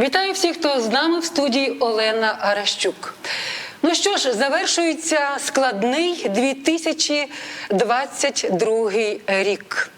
Вітаю всіх, хто з нами в студії Олена Аращук. Ну що ж, завершується складний 2022 рік.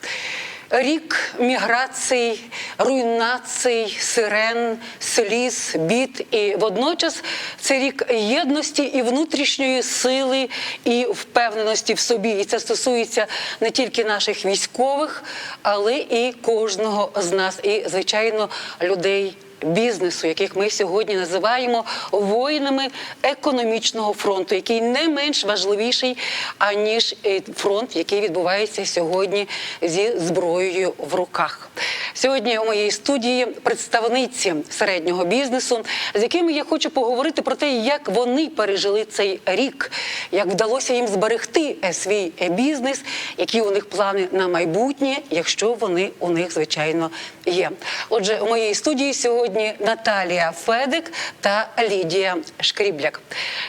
Рік міграцій, руйнацій, сирен, сліз, бід. І водночас це рік єдності і внутрішньої сили і впевненості в собі. І це стосується не тільки наших військових, але і кожного з нас, і звичайно людей бізнесу, яких ми сьогодні називаємо воїнами економічного фронту, який не менш важливіший аніж е, фронт, який відбувається сьогодні зі зброєю в руках. Сьогодні у моїй студії представниці середнього бізнесу, з якими я хочу поговорити про те, як вони пережили цей рік, як вдалося їм зберегти е, свій е, бізнес, які у них плани на майбутнє, якщо вони у них звичайно є. Отже, у моїй студії сьогодні Наталія Федик та Лідія Шкрібляк.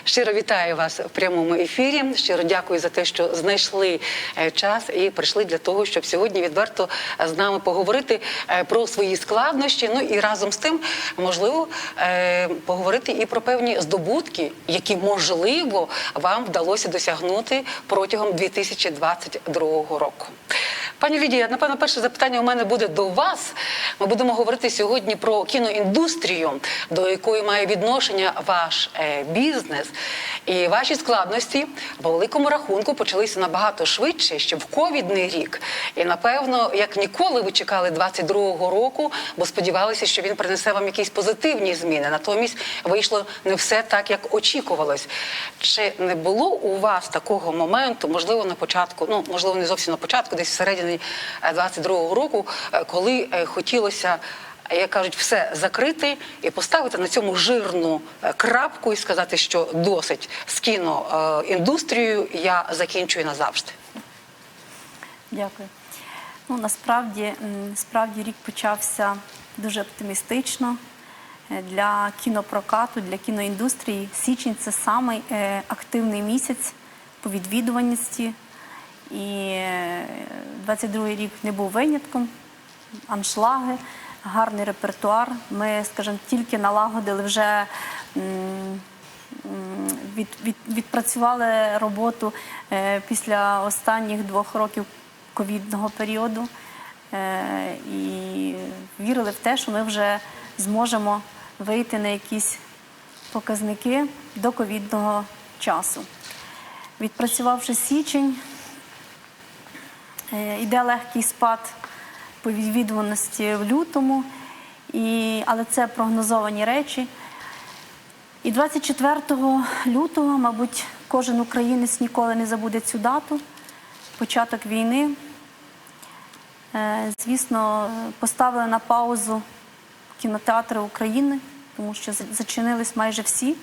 Щиро вітаю вас в прямому ефірі. Щиро дякую за те, що знайшли е, час і прийшли для того, щоб сьогодні відверто е, з нами поговорити е, про свої складнощі. Ну і разом з тим, можливо, поговорити і про певні здобутки, які можливо вам вдалося досягнути протягом 2022 року. Пані Лідія, напевно, перше запитання у мене буде до вас. Ми будемо говорити сьогодні про кіноіндустрію, до якої має відношення ваш е, бізнес. І ваші складності по великому рахунку почалися набагато швидше, ще в ковідний рік. І напевно, як ніколи, ви чекали 22-го року, бо сподівалися, що він принесе вам якісь позитивні зміни. Натомість вийшло не все так, як очікувалось. Чи не було у вас такого моменту, можливо, на початку, ну можливо, не зовсім на початку, десь всередині е, 22-го року, е, коли е, хотілося. Як кажуть, все закрити і поставити на цьому жирну е, крапку і сказати, що досить з кіноіндустрією я закінчую назавжди. Дякую. Ну, насправді, справді рік почався дуже оптимістично Е, для кінопрокату, для кіноіндустрії. Січень це самий е, активний місяць по відвідуваності. І 22-й рік не був винятком. Аншлаги, гарний репертуар. Ми, скажімо, тільки налагодили вже. від, від, відпрацювали роботу е, після останніх двох років ковідного періоду е, і вірили в те, що ми вже зможемо вийти на якісь показники до ковідного часу. Відпрацювавши січень, е, йде легкий спад по відвідуваності в лютому, і, але це прогнозовані речі. І 24 лютого, мабуть, кожен українець ніколи не забуде цю дату, початок війни. Е, Звісно, поставили на паузу кінотеатри України, тому що зачинились майже всі.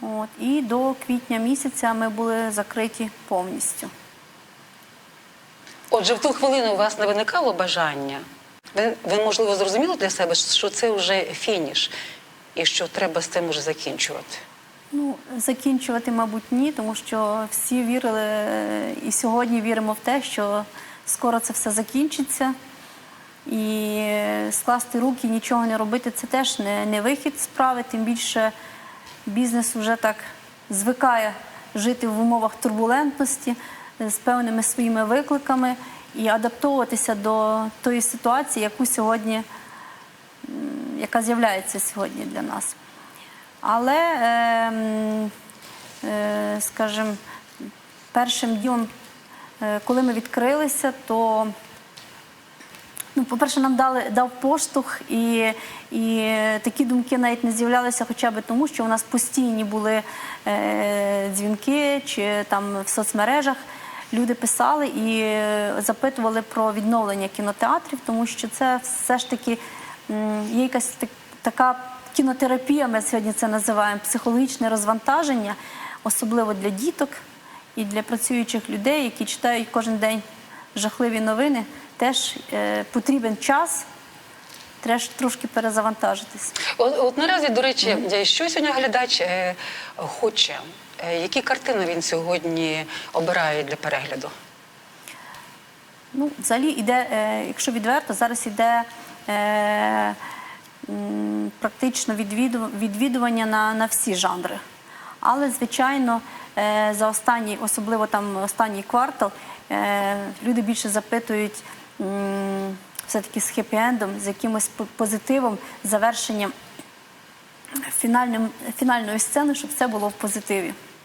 От, і до квітня місяця ми були закриті повністю. Отже, в ту хвилину у вас не виникало бажання. Ви, ви можливо, зрозуміли для себе, що це вже фініш, і що треба з цим уже закінчувати. Ну, закінчувати, мабуть, ні, тому що всі вірили е, і сьогодні віримо в те, що скоро це все закінчиться. І е, скласти руки, нічого не робити це теж не, не вихід справи, тим більше бізнес вже так звикає жити в умовах турбулентності з певними своїми викликами і адаптовуватися до тої ситуації, яку сьогодні, яка з'являється сьогодні для нас. Але, е, е, скажімо, першим ділом, е, коли ми відкрилися, то Ну, по-перше, нам дали дав поштовх, і, і такі думки навіть не з'являлися, хоча б тому, що у нас постійні були е, дзвінки чи там в соцмережах. Люди писали і е, запитували про відновлення кінотеатрів, тому що це все ж таки є якась так- така кінотерапія, ми сьогодні це називаємо, психологічне розвантаження, особливо для діток і для працюючих людей, які читають кожен день жахливі новини. Теж е, потрібен час, треба ж трошки перезавантажитись. От, от наразі, до речі, що сьогодні глядач е, хоче? Е, які картини він сьогодні обирає для перегляду? Ну, взагалі іде, е, якщо відверто, зараз іде е, практично відвідування на, на всі жанри. Але, звичайно, за останній, особливо там останній квартал, люди більше запитують все-таки з хеппі-ендом, з якимось позитивом, завершенням фінальним, фінальної сцени, щоб все було в позитиві.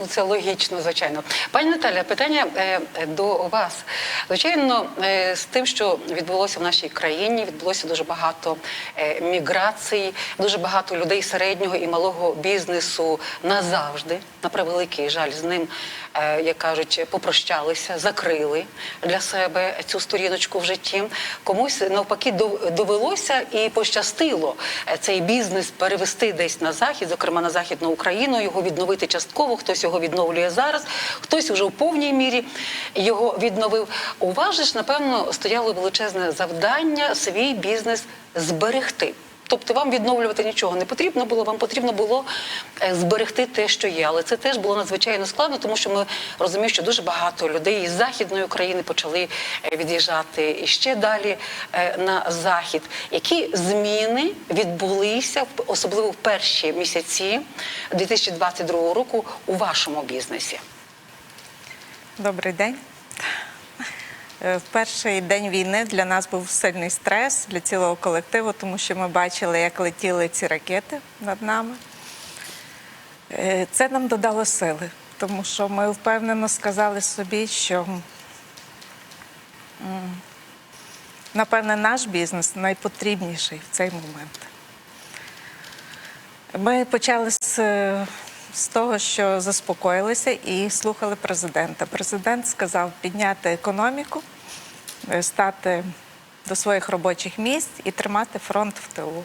Ну, це логічно, звичайно. Пані Наталя, питання е, е, до вас. Звичайно, е, з тим, що відбулося в нашій країні, відбулося дуже багато міграцій, дуже багато людей середнього і малого бізнесу назавжди, на превеликий жаль, з ним, як кажуть, попрощалися, закрили для себе цю сторіночку в житті. Комусь навпаки довелося і пощастило цей бізнес перевести десь на захід, зокрема на західну Україну, його відновити частково. Хтось його відновлює зараз, хтось вже в повній мірі його відновив. У вас ж, напевно, стояло величезне завдання свій бізнес зберегти. Тобто вам відновлювати нічого не потрібно було, вам потрібно було е, зберегти те, що є. Але це теж було надзвичайно складно, тому що ми розуміємо, що дуже багато людей із західної України почали е, від'їжджати і ще далі е, на захід. Які зміни відбулися особливо в перші місяці 2022 року у вашому бізнесі? Добрий день. Е, В перший день війни для нас був сильний стрес для цілого колективу, тому що ми бачили, як летіли ці ракети над нами. Е, Це нам додало сили, тому що ми впевнено сказали собі, що напевне наш бізнес найпотрібніший в цей момент. Ми почали з, е, з того, що заспокоїлися і слухали президента. Президент сказав підняти економіку, е, стати до своїх робочих місць і тримати фронт в тилу.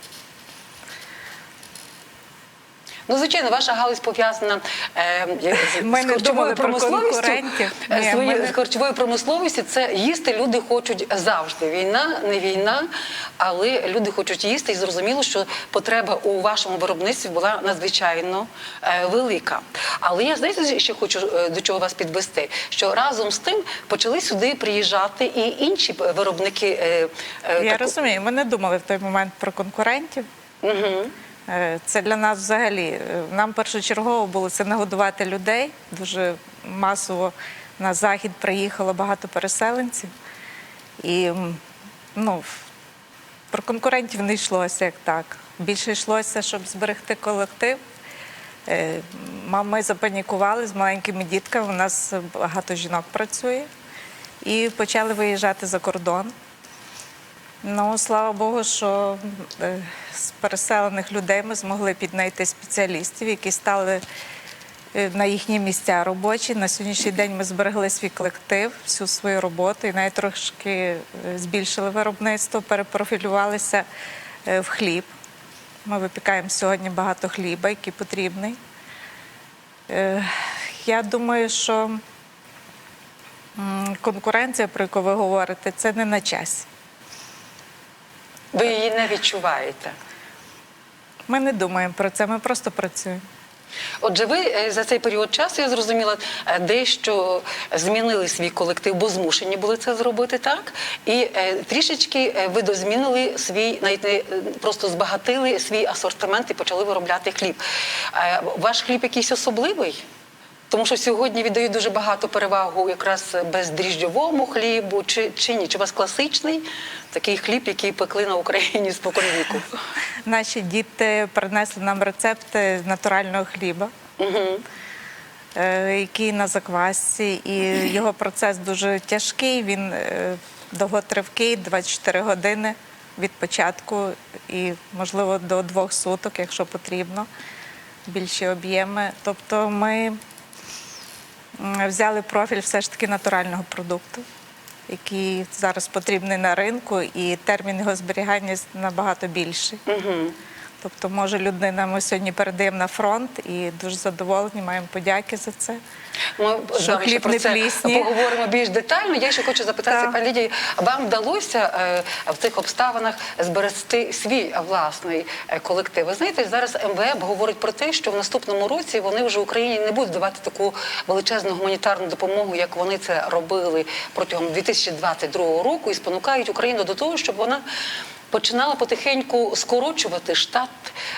Ну, звичайно, ваша галузь пов'язана е, з Ми харчовою промисловістю. Е, Ні, свої- ми З харчовою промисловістю це їсти люди хочуть завжди. Війна, не війна, але люди хочуть їсти, і зрозуміло, що потреба у вашому виробництві була надзвичайно е, велика. Але я знаєте, ще хочу е, до чого вас підвести, що разом з тим почали сюди приїжджати і інші виробники. е, е, Я таку- розумію, ми не думали в той момент про конкурентів. Мгм. Е, Це для нас взагалі. е, Нам першочергово було це нагодувати людей. Дуже масово на захід приїхало багато переселенців. І ну, про конкурентів не йшлося як так. Більше йшлося, щоб зберегти колектив. Е, Ми запанікували з маленькими дітками. У нас багато жінок працює. І почали виїжджати за кордон. Ну, слава Богу, що е, з переселених людей ми змогли піднайти спеціалістів, які стали е, на їхні місця робочі. На сьогоднішній день ми зберегли свій колектив, всю свою роботу і навіть трошки е, збільшили виробництво, перепрофілювалися в хліб. Ми випікаємо сьогодні багато хліба, який потрібний. Я думаю, що конкуренція, про яку ви говорите, це не на часі. Ви її не відчуваєте. Ми не думаємо про це, ми просто працюємо. Отже, ви е, за цей період часу, я зрозуміла, е, дещо змінили свій колектив, бо змушені були це зробити так. І е, трішечки е, видозмінили свій, навіть не просто збагатили свій асортимент і почали виробляти хліб. Ваш хліб якийсь особливий? Тому що сьогодні віддають дуже багато перевагу якраз бездріжджовому хлібу, чи, чи ні? Чи у вас класичний такий хліб, який пекли на Україні споконвіку? Наші діти принесли нам рецепти натурального хліба, Угу. який на заквасці, і його процес дуже тяжкий. Він е, довготривкий, 24 години від початку і, можливо, до двох суток, якщо потрібно, більші об'єми. Тобто ми взяли профіль все ж таки натурального продукту, який зараз потрібний на ринку, і термін його зберігання набагато більший. Угу. Тобто, може, людина ми сьогодні передаємо на фронт і дуже задоволені, маємо подяки за це. Ми з вами ще про це плісні. поговоримо більш детально. Я ще хочу запитати, пані Лідії, вам вдалося е, в цих обставинах зберегти свій власний е, колектив? Ви знаєте, зараз МВФ говорить про те, що в наступному році вони вже Україні не будуть давати таку величезну гуманітарну допомогу, як вони це робили протягом 2022 року, і спонукають Україну до того, щоб вона починала потихеньку скорочувати штат,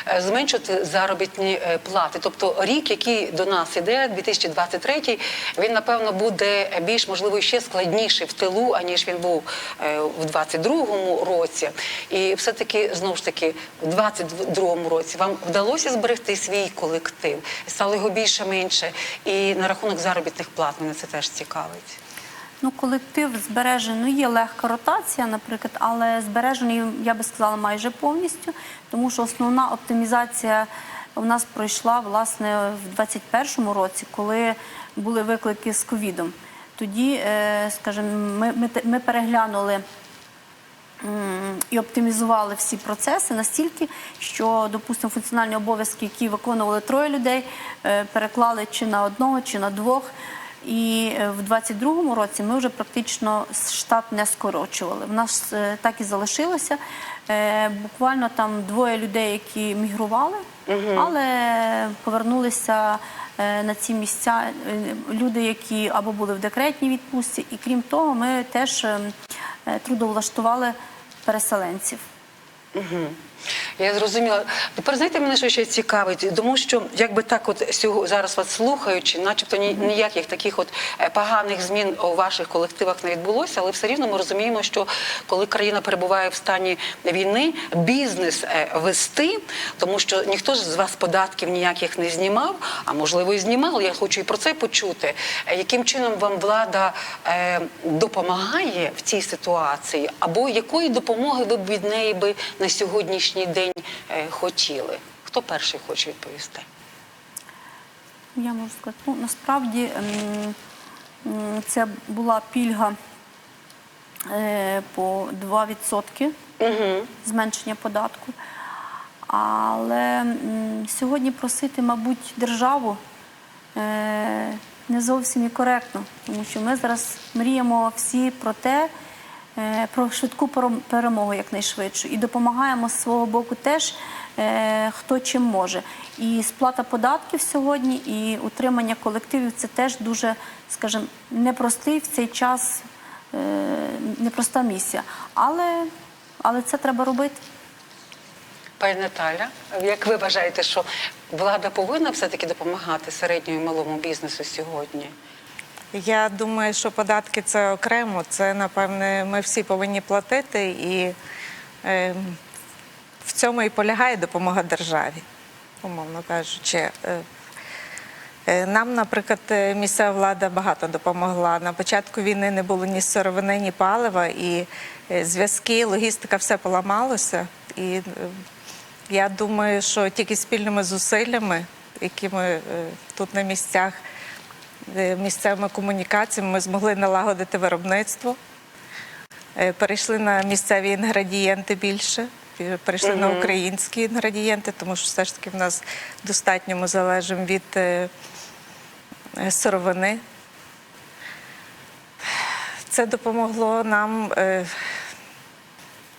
е, зменшувати заробітні е, плати. Тобто рік, який до нас іде, 2023, він напевно буде більш можливо ще складніший в тилу, аніж він був е, в 22-му році. І все-таки знову ж таки, в 22-му році вам вдалося зберегти свій колектив, стало його більше-менше. І на рахунок заробітних плат мене це теж цікавить. Ну, колектив збережений, ну є легка ротація, наприклад, але збережений, я би сказала, майже повністю, тому що основна оптимізація у нас пройшла власне в 2021 році, коли були виклики з ковідом. Тоді, е, скажімо, ми, ми, ми переглянули і оптимізували всі процеси настільки, що, допустимо, функціональні обов'язки, які виконували троє людей, е, переклали чи на одного, чи на двох. І е, в 22-му році ми вже практично штат не скорочували. В нас е, так і залишилося. Е, Буквально там двоє людей, які мігрували, але повернулися на ці місця люди, які або були в декретній відпустці, і крім того, ми теж е, е, трудовлаштували переселенців. Я зрозуміла. Тепер знаєте, мене що ще цікавить, тому що якби так, от зараз вас слухаючи, начебто ні- ніяких таких от е, поганих змін у ваших колективах не відбулося, але все рівно ми розуміємо, що коли країна перебуває в стані війни, бізнес е, вести, тому що ніхто ж з вас податків ніяких не знімав, а можливо і знімав. Я хочу і про це почути. Е, Яким чином вам влада допомагає в цій ситуації, або якої допомоги ви б від неї би на сьогоднішній день е, хотіли? Хто перший хоче відповісти? Я можу сказати, ну насправді це була пільга е, по 2% зменшення податку. Але сьогодні просити, мабуть, державу е, не зовсім і коректно, тому що ми зараз мріємо всі про те, про швидку перемогу якнайшвидшу. І допомагаємо з свого боку теж, е, хто чим може. І сплата податків сьогодні, і утримання колективів це теж дуже, скажімо, непростий в цей час, е, непроста місія. Але, але це треба робити. Пані Наталя, як ви вважаєте, що влада повинна все-таки допомагати середньому і малому бізнесу сьогодні? Я думаю, що податки це окремо. Це, напевне, ми всі повинні платити, і е, в цьому і полягає допомога державі, умовно кажучи. Е, е, Нам, наприклад, е, місцева влада багато допомогла. На початку війни не було ні сировини, ні палива, і зв'язки, логістика все поламалося. І я думаю, що тільки спільними зусиллями, які ми тут на місцях, місцевими комунікаціями, ми змогли налагодити виробництво. Е, Перейшли на місцеві інгредієнти більше, е, перейшли на українські інгредієнти, тому що все ж таки в нас достатньо ми залежимо від е, е, сировини. Це допомогло нам е,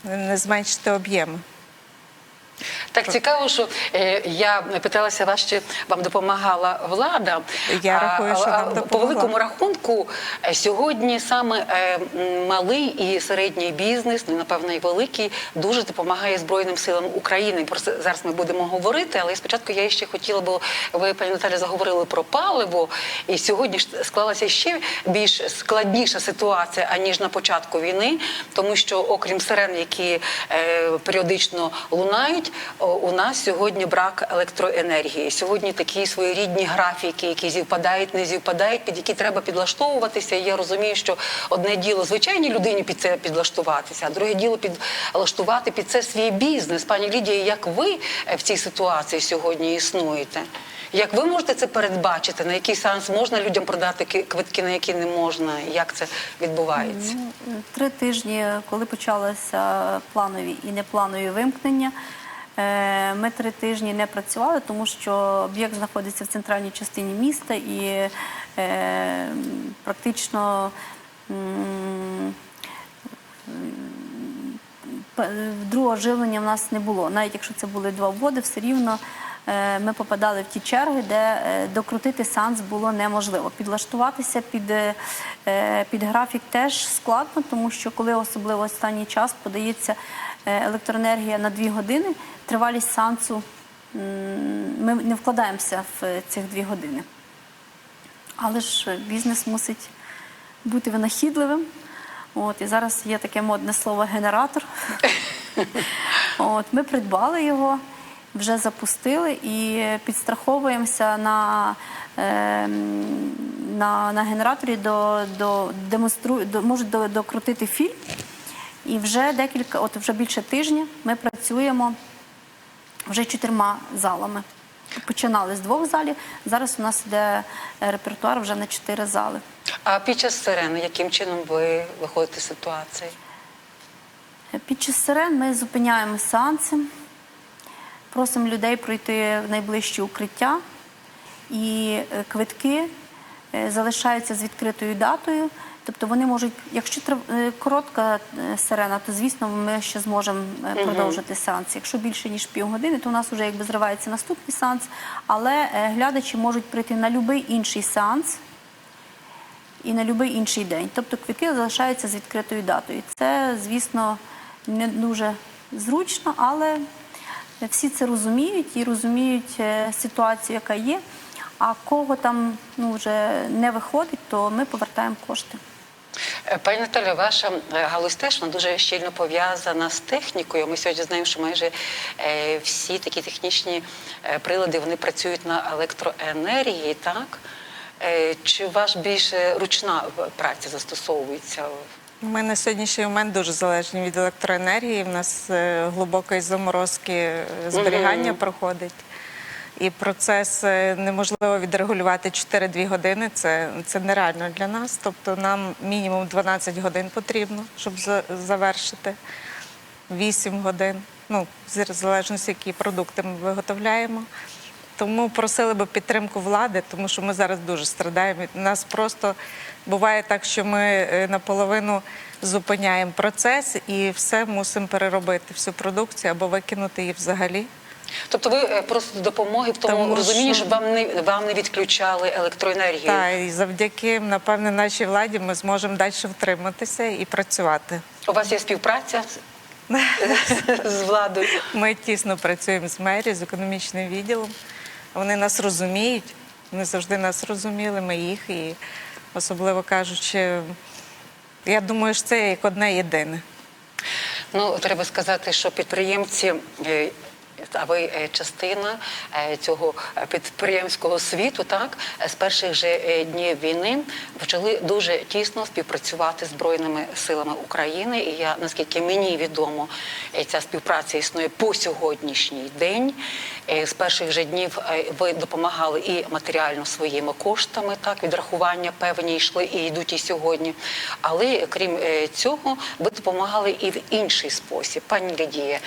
не зменшити об'єми. Так цікаво, що е, я питалася вас, чи вам допомагала влада. Я А, рахую, що а, нам По великому рахунку е, сьогодні саме е, малий і середній бізнес, ну напевно, і великий, дуже допомагає Збройним силам України. Про це зараз ми будемо говорити, але спочатку я ще хотіла, бо ви, пані Наталі, заговорили про паливо, і сьогодні ж склалася ще більш складніша ситуація, аніж на початку війни, тому що окрім сирен, які е, періодично лунають, у нас сьогодні брак електроенергії. Сьогодні такі своєрідні графіки, які зівпадають, не зівпадають, під які треба підлаштовуватися. Я розумію, що одне діло звичайній людині під це підлаштуватися, а друге діло підлаштувати під це свій бізнес. Пані Лідія, як ви е, в цій ситуації сьогодні існуєте? Як ви можете це передбачити? На який сеанс можна людям продати квитки, на які не можна? Як це відбувається? Три тижні, коли почалися планові і непланові вимкнення, е, ми три тижні не працювали, тому що об'єкт знаходиться в центральній частині міста і е, практично другого живлення в нас не було. Навіть якщо це були два вводи, все рівно е, ми попадали в ті черги, де е, докрутити сеанс було неможливо. Підлаштуватися під, е, е, під графік теж складно, тому що коли особливо останній час подається е, електроенергія на 2 години, тривалість сеансу ми не вкладаємося в цих 2 години. Але ж бізнес мусить бути винахідливим. От, і зараз є таке модне слово генератор. От, ми придбали його, вже запустили і підстраховуємося на, е, на, на генераторі до, до, демонстру, до, можуть до, докрутити фільм. І вже декілька, от вже більше тижня ми працюємо вже чотирма залами. Починали з двох залів. Зараз у нас йде е, репертуар вже на чотири зали. А під час сирени, яким чином ви виходите з ситуації? Під час сирен ми зупиняємо сеанси, просимо людей пройти в найближче укриття, і е, квитки е, залишаються з відкритою датою. Тобто вони можуть, якщо е, коротка е, сирена, то звісно ми ще зможемо е, продовжити сеанс. Якщо більше ніж півгодини, то у нас вже якби зривається наступний сеанс. Але глядачі можуть прийти на будь-який інший сеанс і на будь-який інший день. Тобто квитки залишаються з відкритою датою. Це, звісно, не дуже зручно, але всі це розуміють і розуміють ситуацію, яка є. А кого там ну, вже не виходить, то ми повертаємо кошти. Пані Наталя, ваша е, галузь теж вона дуже щільно пов'язана з технікою. Ми сьогодні знаємо, що майже е, всі такі технічні е, прилади вони працюють на електроенергії, так? Чи ваш більше ручна праця застосовується? Ми на сьогоднішній момент дуже залежні від електроенергії. У нас глибокої заморозки зберігання проходить. І процес е, неможливо відрегулювати 4-2 години. Це, це нереально для нас. Тобто нам мінімум 12 годин потрібно, щоб за- завершити 8 годин. Ну, в залежності, які продукти ми виготовляємо. Тому просили би підтримку влади, тому що ми зараз дуже страдаємо. У нас просто буває так, що ми е, наполовину зупиняємо процес і все мусимо переробити всю продукцію або викинути її взагалі. Тобто ви е, просто допомоги в тому Тому розумінні, що- щоб вам не вам не відключали електроенергію. Та і завдяки, напевне, нашій владі ми зможемо далі втриматися і працювати. У вас є співпраця з- з владою. Ми тісно працюємо з мерією, з економічним відділом. Вони нас розуміють, вони завжди нас розуміли, ми їх. І особливо кажучи, я думаю, що це як одне єдине. Ну, треба сказати, що підприємці. А ви е, частина е, цього підприємського світу, так з перших же е, днів війни почали дуже тісно співпрацювати з збройними силами України. І я наскільки мені відомо, ця співпраця існує по сьогоднішній день. З перших же днів ви допомагали і матеріально своїми коштами, так відрахування певні йшли і йдуть і сьогодні. Але крім цього, ви допомагали і в інший спосіб. Пані Лідія,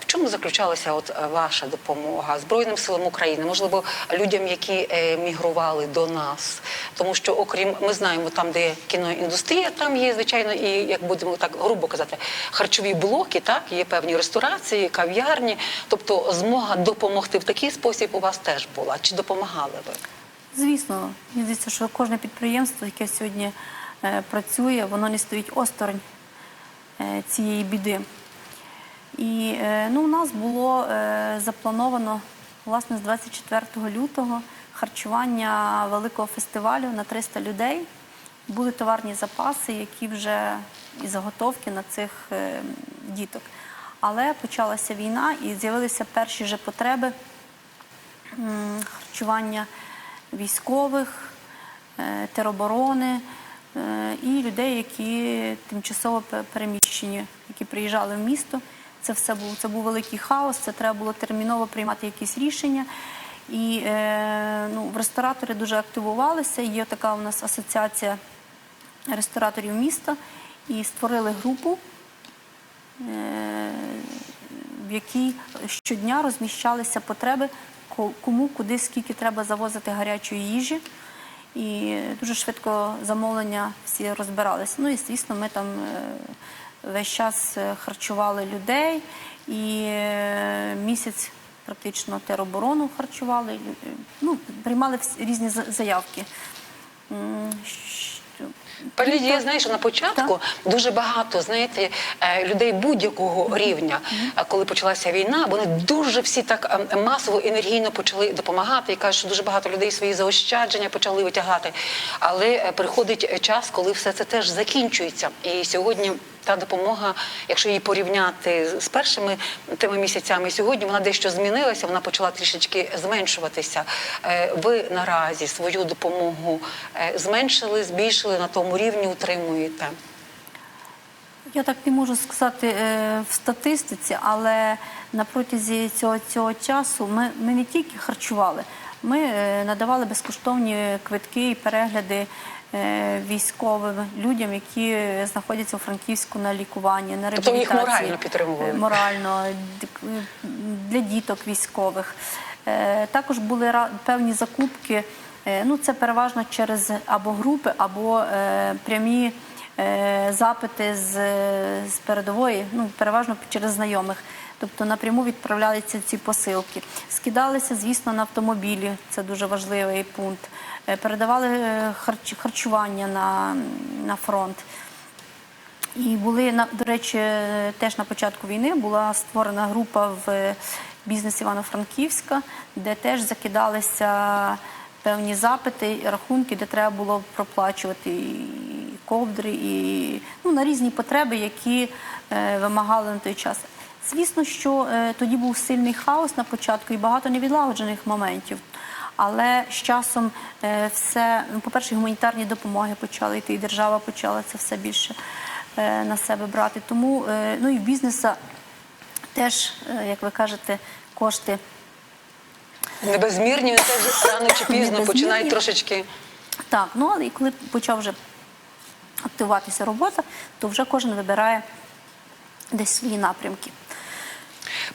в чому заключалася от ваша допомога Збройним силам України, можливо, людям, які е, мігрували до нас? Тому що, окрім ми знаємо, там, де кіноіндустрія, там є звичайно, і як будемо так грубо казати, харчові блоки, так є певні ресторації, кав'ярні. Тобто, змога допомогти в такий спосіб у вас теж була. Чи допомагали ви? Звісно, мені здається, що кожне підприємство, яке сьогодні е, працює, воно не стоїть осторонь е, цієї біди. І е, ну, у нас було е, заплановано власне з 24 лютого харчування великого фестивалю на 300 людей. Були товарні запаси, які вже і заготовки на цих е, діток. Але почалася війна і з'явилися перші вже потреби харчування військових, тероборони і людей, які тимчасово переміщені, які приїжджали в місто. Це все був це був великий хаос. Це треба було терміново приймати якісь рішення. І е, ну, ресторатори дуже активувалися. Є така у нас асоціація рестораторів міста і створили групу е, в якій щодня розміщалися потреби, кому, куди, скільки треба завозити гарячої їжі. І дуже швидко замовлення всі розбиралися. Ну і звісно, ми там е, весь час е, харчували людей. І е, місяць практично тероборону харчували. е, Ну, приймали різні за- заявки. Пані Лідія, знаєш, що на початку дуже багато знаєте людей будь-якого рівня. Коли почалася війна, вони дуже всі так е, масово енергійно почали допомагати і кажуть, що дуже багато людей свої заощадження почали витягати. Але приходить час, коли все це теж закінчується. І сьогодні. Та допомога, якщо її порівняти з першими тими місяцями, сьогодні вона дещо змінилася, вона почала трішечки зменшуватися. Е, Ви наразі свою допомогу е, зменшили, збільшили на тому рівні, утримуєте. Я так не можу сказати е, в статистиці, але на протязі цього, цього часу ми, ми не тільки харчували, ми надавали безкоштовні квитки і перегляди військовим людям, які знаходяться у Франківську на лікуванні, на Тобто їх морально підтримували? Е, Морально для діток військових. Е, Також були певні закупки. е, Ну, це переважно через або групи, або е, прямі е, запити з, з передової, ну переважно через знайомих. Тобто напряму відправляються ці посилки. Скидалися, звісно, на автомобілі. Це дуже важливий пункт. Е, Передавали е, харчування на, фронт. І були до речі, е, теж на початку війни була створена група в бізнес Івано-Франківська, де теж закидалися певні запити, рахунки, де треба було проплачувати і ковдри, і ну, на різні потреби, які е, вимагали на той час. Звісно, що е, тоді був сильний хаос на початку і багато невідлагоджених моментів. Але з часом е, все, ну, по-перше, гуманітарні допомоги почали йти, і держава почала це все більше е, на себе брати. Тому ну і в бізнеса теж, як ви кажете, кошти Небезмірні, це ж рано чи пізно починають трошечки. так. Ну але і коли почав вже активуватися робота, то вже кожен вибирає десь свої напрямки.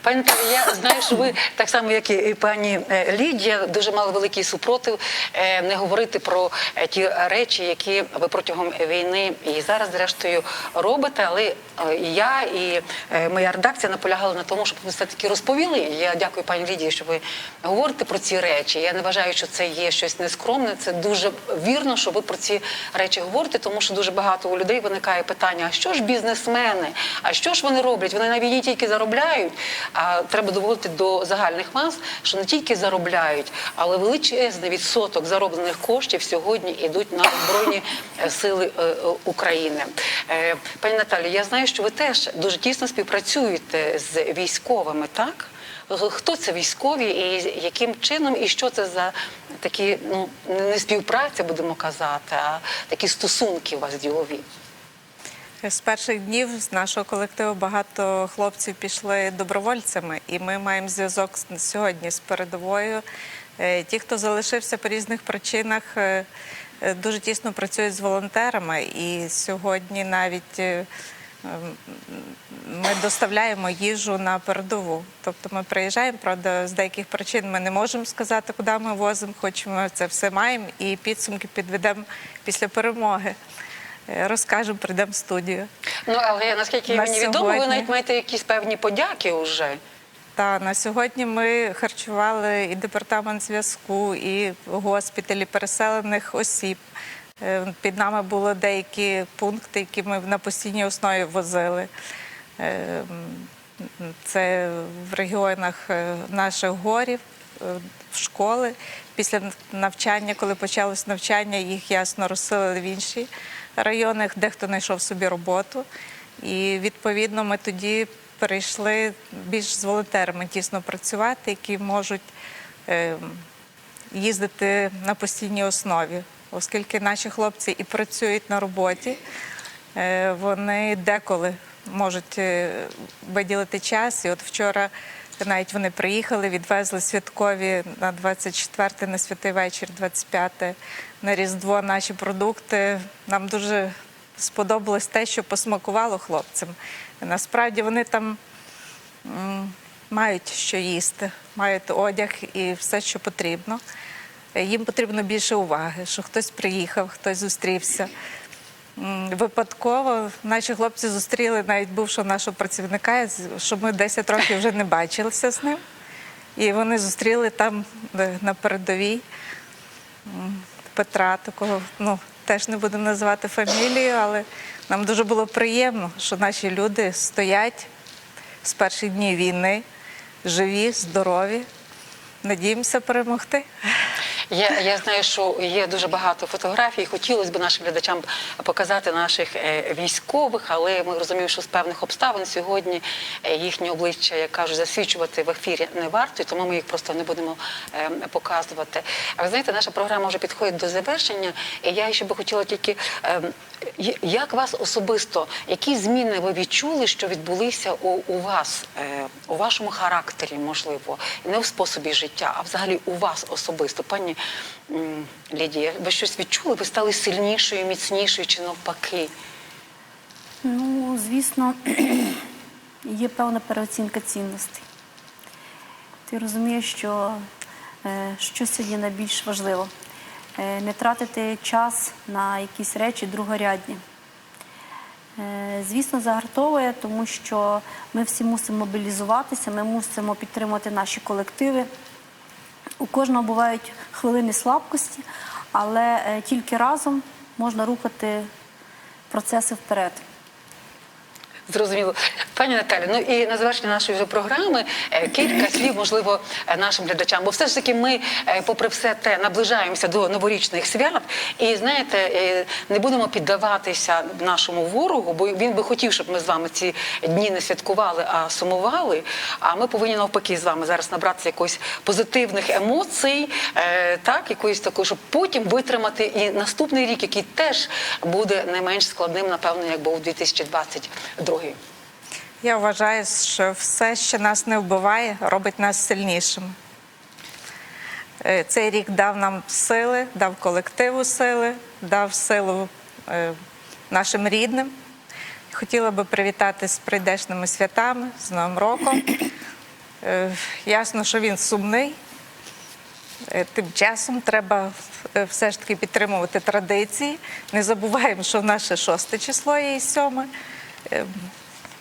Пані Наталі, я знаю, що ви так само, як і пані е, Лідія, дуже мали великий супротив е, не говорити про е, ті речі, які ви протягом війни і зараз, зрештою, робите. Але я і моя редакція наполягали на тому, щоб ви все таки розповіли. Я дякую пані Лідії, що ви говорите про ці речі. Я не вважаю, що це є щось нескромне. Це дуже вірно, що ви про ці речі говорите, тому що дуже багато у людей виникає питання: а що ж бізнесмени? А що ж вони роблять? Вони на війні тільки заробляють. А треба доводити до загальних мас, що не тільки заробляють, але величезний відсоток зароблених коштів сьогодні йдуть на збройні е, сили е, е, України. Пані Наталі, я знаю, що ви теж дуже тісно співпрацюєте з військовими, так? Хто це військові, і яким чином, і що це за такі ну не співпраця, будемо казати, а такі стосунки у вас ділові? З перших днів з нашого колективу багато хлопців пішли добровольцями, і ми маємо зв'язок сьогодні з передовою. Е, Ті, хто залишився по різних причинах, е, е, дуже тісно працюють з волонтерами. І сьогодні навіть ми доставляємо їжу на передову. Тобто ми приїжджаємо, правда, з деяких причин ми не можемо сказати, куди ми возимо, хоч ми це все маємо, і підсумки підведемо після перемоги. Е, Розкажемо, прийдемо в студію. Ну але наскільки На мені відомо, ви навіть маєте якісь певні подяки вже. Та на сьогодні ми харчували і департамент зв'язку, і госпіталі переселених осіб. Е, Під нами були деякі пункти, які ми на постійній основі возили. Е, Це в регіонах наших горів, в школи. Після навчання, коли почалось навчання, їх ясно розселили в інші райони, дехто знайшов собі роботу. І відповідно ми тоді перейшли більш з волонтерами тісно працювати, які можуть е, їздити на постійній основі, оскільки наші хлопці і працюють на роботі, е, вони деколи можуть е, виділити час. І от вчора навіть вони приїхали, відвезли святкові на 24 на святий вечір, 25 на Різдво наші продукти. Нам дуже сподобалось те, що посмакувало хлопцям. Насправді вони там мають що їсти, мають одяг і все, що потрібно. Їм потрібно більше уваги, що хтось приїхав, хтось зустрівся. Випадково наші хлопці зустріли навіть бувшого нашого працівника, що ми 10 років вже не бачилися з ним. І вони зустріли там на передовій Петра, такого, ну, теж не будемо називати фамілію, але нам дуже було приємно, що наші люди стоять з перших днів війни, живі, здорові. Надіємося перемогти. Я, я знаю, що є дуже багато фотографій. Хотілося б нашим глядачам показати наших е, військових, але ми розуміємо, що з певних обставин сьогодні е, їхні обличчя, як кажуть, засвідчувати в ефірі не варто, і тому ми їх просто не будемо е, показувати. А ви знаєте, наша програма вже підходить до завершення. І я ще би хотіла тільки е, як вас особисто, які зміни ви відчули, що відбулися у, у вас, е, у вашому характері, можливо, не в способі життя, а взагалі у вас особисто, пані Лідія, ви щось відчули? Ви стали сильнішою, міцнішою чи навпаки? Ну, звісно, є певна переоцінка цінностей. Ти розумієш, що е, що сьогодні найбільш важливо. Е, не тратити час на якісь речі другорядні. Е, Звісно, загартовує, тому що ми всі мусимо мобілізуватися, ми мусимо підтримувати наші колективи. У кожного бувають хвилини слабкості, але е, тільки разом можна рухати процеси вперед. Зрозуміло. Пані Наталі, ну і на завершення нашої програми е, кілька слів, можливо, е, нашим глядачам. Бо все ж таки ми, е, попри все те, наближаємося до новорічних свят. І знаєте, не будемо піддаватися нашому ворогу, бо він би хотів, щоб ми з вами ці дні не святкували, а сумували. А ми повинні навпаки з вами зараз набратися якось позитивних емоцій, так, якоїсь такої, щоб потім витримати і наступний рік, який теж буде не менш складним, напевно, як був 2022. Я вважаю, що все, що нас не вбиває, робить нас сильнішими. Е, Цей рік дав нам сили, дав колективу сили, дав силу е, нашим рідним. Хотіла би привітати з прийдешними святами, з Новим роком. Е, Ясно, що він сумний. Тим часом треба все ж таки підтримувати традиції. Не забуваємо, що в наше шосте число є і сьоме. Е,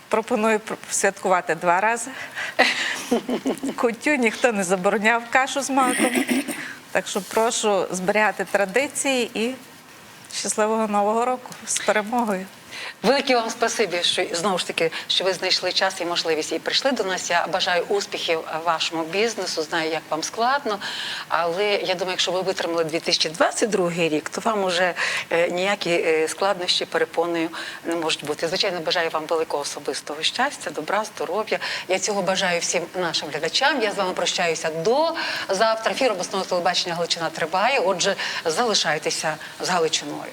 Пропоную святкувати два рази. Кутю ніхто не забороняв кашу з маком. Так що прошу зберігати традиції і щасливого нового року з перемогою. Велике вам спасибі, що знову ж таки, що ви знайшли час і можливість і прийшли до нас. Я бажаю успіхів вашому бізнесу. Знаю, як вам складно. Але я думаю, якщо ви витримали 2022 рік, то вам уже е, ніякі е, складнощі перепоною не можуть бути. Звичайно, бажаю вам великого особистого щастя, добра, здоров'я. Я цього бажаю всім нашим глядачам. Я з вами прощаюся до завтра. Ефір обласного телебачення Галичина триває. Отже, залишайтеся з Галичиною.